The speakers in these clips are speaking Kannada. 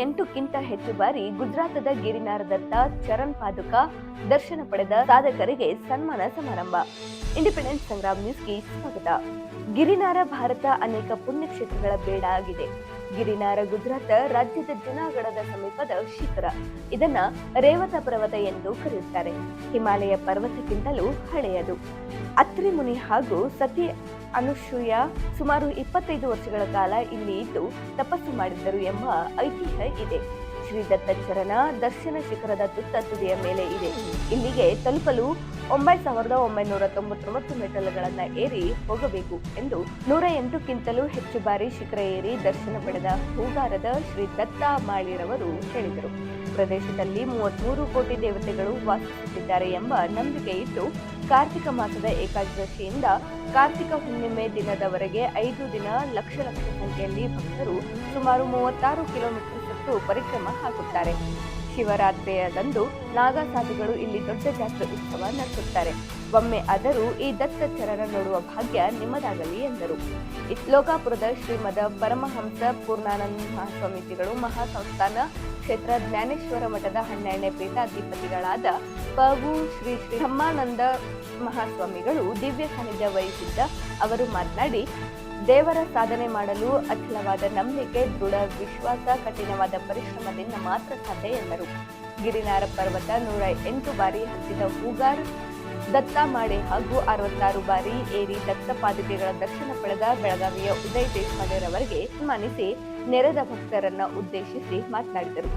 ಎಂಟಕ್ಕಿಂತ ಹೆಚ್ಚು ಬಾರಿ ಗುಜರಾತದ ಗಿರಿನಾರದತ್ತ ಚರಣ್ ಪಾದುಕ ದರ್ಶನ ಪಡೆದ ಸಾಧಕರಿಗೆ ಸನ್ಮಾನ ಸಮಾರಂಭ. ಇಂಡಿಪೆಂಡೆನ್ಸ್ ಸಂಗ್ರಾಮ್ ನ್ಯೂಸ್ಗೆ ಸ್ವಾಗತ. ಗಿರಿನಾರ ಭಾರತ ಅನೇಕ ಪುಣ್ಯಕ್ಷೇತ್ರಗಳ ಬೇಡ ಆಗಿದೆ. ಗಿರಿನಾರ ಗುಜರಾತ್ ರಾಜ್ಯದ ಜುನಾಗಢದ ಸಮೀಪದ ಶಿಖರ. ಇದನ್ನ ರೇವತ ಪರ್ವತ ಎಂದು ಕರೆಯುತ್ತಾರೆ. ಹಿಮಾಲಯ ಪರ್ವತಕ್ಕಿಂತಲೂ ಹಳೆಯದು. ಅತ್ರಿ ಮುನಿ ಹಾಗೂ ಸತಿ ಅನುಸೂಯ ಸುಮಾರು ಇಪ್ಪತ್ತೈದು ವರ್ಷಗಳ ಕಾಲ ಇಲ್ಲಿ ಇದ್ದು ತಪಸ್ಸು ಮಾಡಿದ್ದರು ಎಂಬ ಐತಿಹ್ಯ ಇದೆ. ಶ್ರೀ ದತ್ತಚರಣ ದರ್ಶನ ಶಿಖರದ ತುತ್ತ ತುದಿಯ ಮೇಲೆ ಇದೆ. ಇಲ್ಲಿಗೆ ತಲುಪಲು ಒಂಬತ್ತು ಸಾವಿರದ ಒಂಬೈನೂರ ತೊಂಬತ್ತೊಂಬತ್ತು ಮೆಟ್ಟಲುಗಳನ್ನು ಏರಿ ಹೋಗಬೇಕು ಎಂದು ನೂರ ಎಂಟಕ್ಕಿಂತಲೂ ಹೆಚ್ಚು ಬಾರಿ ಶಿಖರ ಏರಿ ದರ್ಶನ ಪಡೆದ ಹೂಗಾರದ ಶ್ರೀ ದತ್ತ ಮಾಳಿರವರು ಹೇಳಿದರು. ಪ್ರದೇಶದಲ್ಲಿ ಮೂವತ್ಮೂರು ಕೋಟಿ ದೇವತೆಗಳು ವಾಸಿಸುತ್ತಿದ್ದಾರೆ ಎಂಬ ನಂಬಿಕೆ ಇದ್ದು, ಕಾರ್ತಿಕ ಮಾಸದ ಏಕಾದಶಿಯಿಂದ ಕಾರ್ತಿಕ ಹುಣ್ಣಿಮೆ ದಿನದವರೆಗೆ ಐದು ದಿನ ಲಕ್ಷ ಲಕ್ಷ ಸಂಖ್ಯೆಯಲ್ಲಿ ಭಕ್ತರು ಸುಮಾರು ಮೂವತ್ತಾರು ಕಿಲೋಮೀಟರ್ ಸುತ್ತು ಪರಿಕ್ರಮ ಹಾಕುತ್ತಾರೆ. ಶಿವರಾತ್ರಿಯದಂದು ನಾಗಸಾಧುಗಳು ಇಲ್ಲಿ ದೊಡ್ಡ ಜಾತ್ರೆ ಉತ್ಸವ ನಡೆಸುತ್ತಾರೆ. ಒಮ್ಮೆ ಆದರೂ ಈ ದತ್ತ ಚರಣ ನೋಡುವ ಭಾಗ್ಯ ನಿಮ್ಮದಾಗಲಿ ಎಂದರು. ಲೋಕಾಪುರದ ಶ್ರೀಮದ ಪರಮಹಂಸ ಪೂರ್ಣಾನಂದ ಮಹಾಸ್ವಾಮೀಜಿಗಳು ಮಹಾಸಂಸ್ಥಾನ ಕ್ಷೇತ್ರ ಜ್ಞಾನೇಶ್ವರ ಮಠದ ಹನ್ನೆರಡನೇ ಪೀಠಾಧಿಪತಿಗಳಾದ ಪಗು ಶ್ರೀ ಶ್ರೀ ಬ್ರಹ್ಮಾನಂದ ಮಹಾಸ್ವಾಮಿಗಳು ದಿವ್ಯ ಸಾನ್ನಿಧ್ಯ ವಹಿಸಿದ್ದ ಅವರು ಮಾತನಾಡಿ ದೇವರ ಸಾಧನೆ ಮಾಡಲು ಅಚಲವಾದ ನಂಬಿಕೆ, ದೃಢ ವಿಶ್ವಾಸ, ಕಠಿಣವಾದ ಪರಿಶ್ರಮದಿಂದ ಮಾತ್ರ ಸಾಧ್ಯ ಎಂದರು. ಗಿರಿನಾರ ಪರ್ವತ ನೂರ ಎಂಟು ಬಾರಿ ಹತ್ತಿದ ಹೂಗಾರ್, ದತ್ತ ಮಾಡೆ ಹಾಗೂ ಅರವತ್ತಾರು ಬಾರಿ ಏರಿ ದತ್ತ ಪಾದುಕೆಗಳ ದರ್ಶನ ಪಡೆದ ಬೆಳಗಾವಿಯ ಉದಯ್ ದೇಶಪಾಂಡೆರವರಿಗೆ ಸನ್ಮಾನಿಸಿ ನೆರೆದ ಭಕ್ತರನ್ನ ಉದ್ದೇಶಿಸಿ ಮಾತನಾಡಿದರು.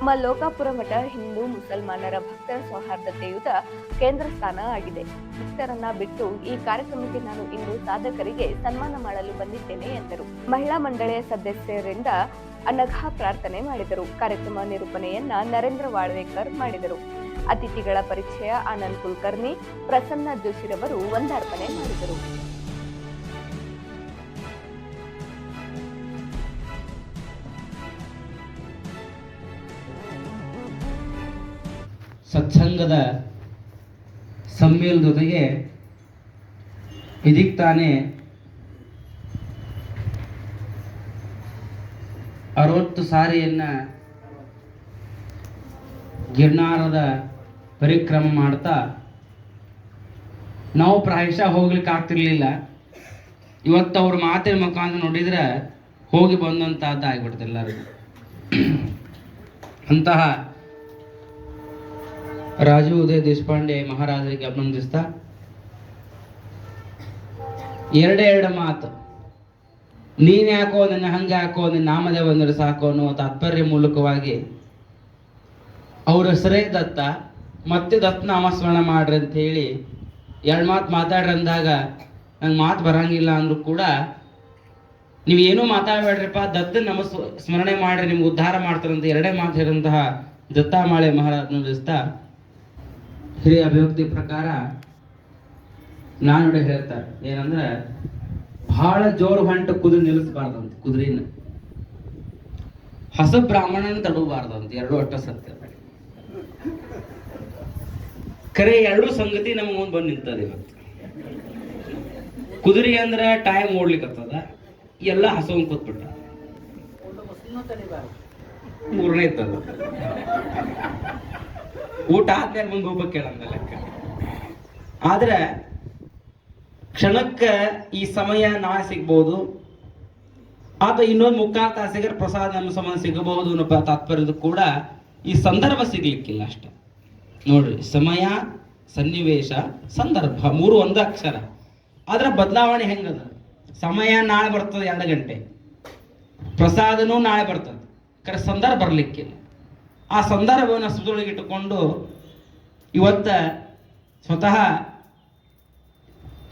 ನಮ್ಮ ಲೋಕಾಪುರ ಮಠ ಹಿಂದೂ ಮುಸಲ್ಮಾನರ ಭಕ್ತರ ಸೌಹಾರ್ದತೆಯುತ ಕೇಂದ್ರ ಸ್ಥಾನ ಆಗಿದೆ. ಭಕ್ತರನ್ನ ಬಿಟ್ಟು ಈ ಕಾರ್ಯಕ್ರಮಕ್ಕೆ ನಾನು ಇಂದು ಸಾಧಕರಿಗೆ ಸನ್ಮಾನ ಮಾಡಲು ಬಂದಿದ್ದೇನೆ ಎಂದರು. ಮಹಿಳಾ ಮಂಡಳಿಯ ಸದಸ್ಯರಿಂದ ಅನಘಾ ಪ್ರಾರ್ಥನೆ ಮಾಡಿದರು. ಕಾರ್ಯಕ್ರಮ ನಿರೂಪಣೆಯನ್ನ ನರೇಂದ್ರ ವಾಳ್ವೇಕರ್ ಮಾಡಿದರು. ಅತಿಥಿಗಳ ಪರಿಚಯ ಆನಂದ್ ಕುಲಕರ್ಣಿ, ಪ್ರಸನ್ನ ಜೋಶಿರವರು ವಂದಾರ್ಪಣೆ ಮಾಡಿದರು. ಸತ್ಸಂಗದ ಸಮ್ಮೇಳನ ಜೊತೆಗೆ ಇದಕ್ಕೆ ತಾನೇ ಅರವತ್ತು ಸಾರಿಯನ್ನು ಗಿರ್ನಾರದ ಪರಿಕ್ರಮ ಮಾಡ್ತಾ ನಾವು ಪ್ರಾಯಶಃ ಹೋಗ್ಲಿಕ್ಕೆ ಆಗ್ತಿರ್ಲಿಲ್ಲ. ಇವತ್ತು ಅವ್ರ ಮಾತಿನ ಮುಖಾಂತರ ನೋಡಿದ್ರೆ ಹೋಗಿ ಬಂದಂತಹದ್ದು ಆಗ್ಬಿಡ್ತು ಅಂತಹ ರಾಜು ಉದಯ ದೇಶಪಾಂಡೆ ಮಹಾರಾಜರಿಗೆ ಅಭಿನಂದಿಸ್ತಾ ಎರಡೇ ಎರಡು ಮಾತು. ನೀನ್ ಯಾಕೋ ನಿನ್ನ ಹಂಗೆ ಹಾಕೋ, ನಿನ್ನ ನಾಮದೇ ಸಾಕೋ ಅನ್ನೋ ತಾತ್ಪರ್ಯ ಮೂಲಕವಾಗಿ ಅವ್ರ ಹೆಸರೇ ದತ್ತ, ಮತ್ತೆ ದತ್ತ ನಾಮಸ್ಮರಣ ಮಾಡ್ರಿ ಅಂತ ಹೇಳಿ ಎರಡು ಮಾತು ಮಾತಾಡ್ರಿ ಅಂದಾಗ ನಂಗೆ ಮಾತು ಬರಂಗಿಲ್ಲ ಅಂದ್ರೂ ಕೂಡ ನೀವು ಏನೂ ಮಾತಾಡಬೇಡ್ರಿಪ್ಪ, ದತ್ತ ನಮಸ್ ಸ್ಮರಣೆ ಮಾಡ್ರಿ, ನಿಮ್ಗೆ ಉದ್ಧಾರ ಮಾಡ್ತಾರಂತ ಎರಡೇ ಮಾತು ಹೇಳಿದಂತಹ ದತ್ತಾಮಾಳೆ ಮಹಾರಾಜನ ದಿಸ್ತಾ ಹಿರಿಯ ಅಭಿವ್ಯಕ್ತಿ ಪ್ರಕಾರ ನಾನುಡೆ ಹೇಳ್ತಾರೆ, ಏನಂದ್ರೆ ಬಹಳ ಜೋರು ಹೊಂಟ ಕುದುರೆ ನಿಲ್ಲಿಸಬಾರ್ದಂತ ಕುದುರೆನ ಹೊಸ ಬ್ರಾಹ್ಮಣನ ತಡಬಾರ್ದಂತ, ಎರಡು ಅಷ್ಟ ಸತ್ಯ. ಕರೆ ಎರಡು ಸಂಗತಿ ನಮಗೆ ಮುಂದೆ ಬಂದು ನಿಂತದೆ ಇವತ್ತು. ಕುದುರೆ ಅಂದ್ರೆ ಟೈಮ್ ಓಡ್ಲಿಕ್ಕತ್ತದ ಎಲ್ಲ ಹಸವಂಗ್ ಕೂತ್ಬಿಟ್ಟ ಮೂರನೇ ಇತ್ತದ ಊಟ ಆದ್ಮೇಲೆ ಮುಂದೆ ಹೋಗ್ಬೇಕು ಕೇಳಂದ ಲೆಕ್ಕ. ಆದ್ರೆ ಕ್ಷಣಕ್ಕೆ ಈ ಸಮಯ ನಾಳೆ ಸಿಗ್ಬೋದು ಅಥವಾ ಇನ್ನೊಂದು ಮುಕ್ಕಾಲು ತಾಸಿಗೆ ಪ್ರಸಾದ ನಮ್ಮ ಸಂಬಂಧ ಸಿಗಬಹುದು ಅನ್ನೋ ತಾತ್ಪರ್ಯದ ಕೂಡ ಈ ಸಂದರ್ಭ ಸಿಗ್ಲಿಕ್ಕಿಲ್ಲ ಅಷ್ಟೆ. ನೋಡ್ರಿ, ಸಮಯ, ಸನ್ನಿವೇಶ, ಸಂದರ್ಭ, ಮೂರು ಒಂದು ಅಕ್ಷರ. ಅದರ ಬದಲಾವಣೆ ಹೆಂಗದ? ಸಮಯ ನಾಳೆ ಬರ್ತದೆ ಎರಡು ಗಂಟೆ. ಪ್ರಸಾದನೂ ನಾಳೆ ಬರ್ತದೆ. ಕರೆ, ಸಂದರ್ಭ ಬರ್ಲಿಕ್ಕಿಲ್ಲ. ಆ ಸಂದರ್ಭವನ್ನು ಸುದೃಢಗಿಟ್ಟುಕೊಂಡು ಇಟ್ಟುಕೊಂಡು ಇವತ್ತ ಸ್ವತಃ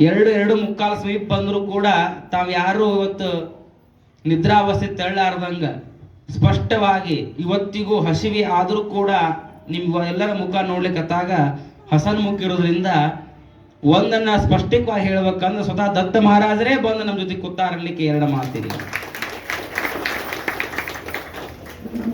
ಎರಡು ಎರಡು ಮುಕ್ಕಾಲು ಸ್ವೀಪ್ ಬಂದರೂ ಕೂಡ ತಾವು ಯಾರು ಇವತ್ತು ನಿದ್ರಾವಸ್ಥೆ ತೆಳ್ಳಾರ್ದಂಗ ಸ್ಪಷ್ಟವಾಗಿ ಇವತ್ತಿಗೂ ಹಸಿವಿ ಆದರೂ ಕೂಡ ನಿಮ್ಮ ಎಲ್ಲರ ಮುಖ ನೋಡ್ಲಿಕ್ಕತ್ತಾಗ ಹಸನ್ ಮುಖ ಇರೋದ್ರಿಂದ ಒಂದನ್ನ ಸ್ಪಷ್ಟಿಕವಾಗಿ ಹೇಳ್ಬೇಕಂದ್ರೆ ಸ್ವತಃ ದತ್ತ ಮಹಾರಾಜರೇ ಬಂದು ನಮ್ಮ ಜೊತೆ ಕುತ್ತಾರಲಿಕ್ಕೆ ಎರಡು ಮಾತಿದೆ.